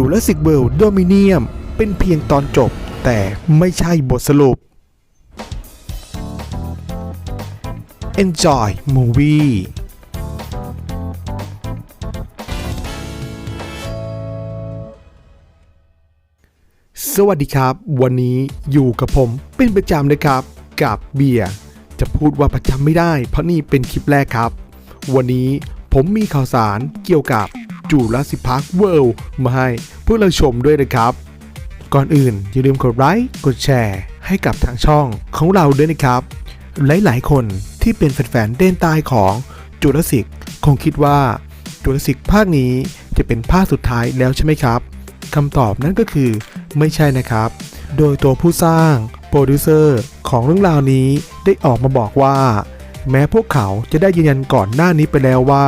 Jurassic World Dominion เป็นเพียงตอนจบ แต่ไม่ใช่บทสรุป Enjoy Movie สวัสดีครับ วันนี้อยู่กับผมเป็นประจำเลยครับ กับเบียร์จะพูดว่าประจำไม่ได้ เพราะนี่เป็นคลิปแรกครับ วันนี้ผมมีข่าวสารเกี่ยวกับ จูราสิพาร์คเวิลด์มาให้เพื่อเราชมด้วยนะครับ ก่อนอื่นอย่าลืมกดไลค์กดแชร์ให้กับทางช่องของเราด้วยนะครับ หลายๆ คนที่เป็นแฟนๆเด่นใต้ของจูราสิกคงคิดว่าจูราสิกภาคนี้จะเป็นภาคสุดท้ายแล้วใช่ไหมครับคำตอบนั่นก็คือไม่ใช่นะครับ โดยตัวผู้สร้างโปรดิวเซอร์ของเรื่องราวนี้ได้ออกมาบอกว่า แม้พวกเขาจะได้ยืนยันก่อนหน้านี้ไปแล้วว่า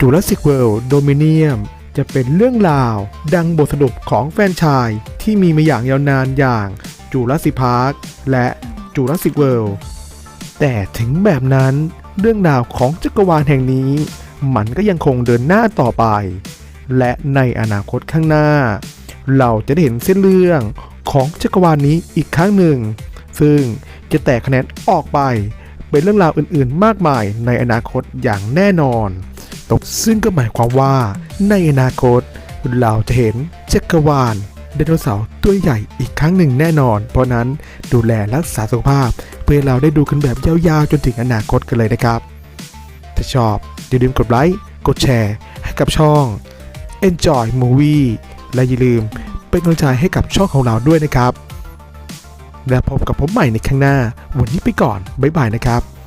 Jurassic World Dominion จะเป็นเรื่องราว ดังบทสรุปของแฟรนไชายที่มีมาอย่างยาวนานอย่าง Jurassic Park และ Jurassic World แต่ถึงแบบนั้นเรื่องราวของจักรวาลแห่งนี้ มันก็ยังคงเดินหน้าต่อไป และในอนาคตข้างหน้า เราจะได้เห็นเส้นเรื่องของจักรวาลนี้อีกครั้งหนึ่ง ซึ่งจะแตกคะแนนออกไป เป็นเรื่องราวอื่นๆ มากมายในอนาคตอย่างแน่นอนตกซึ่งก็หมายความว่าในอนาคต เราจะเห็นจักรวาลไดโนเสาร์ตัวใหญ่อีกครั้งหนึ่งแน่นอน เพราะนั้นดูแลรักษาสุขภาพ เพื่อเราได้ดูกันแบบยาวๆ จนถึงอนาคตกันเลยนะครับ ถ้าชอบอย่าลืมกดไลค์ กดแชร์ ให้กับช่อง Enjoy Movie และอย่าลืมเป็นกำลังใจให้กับช่องของเราด้วยนะครับ แล้วพบกับผมใหม่ในครั้งหน้า วันนี้ไปก่อน บ๊ายบายนะครับ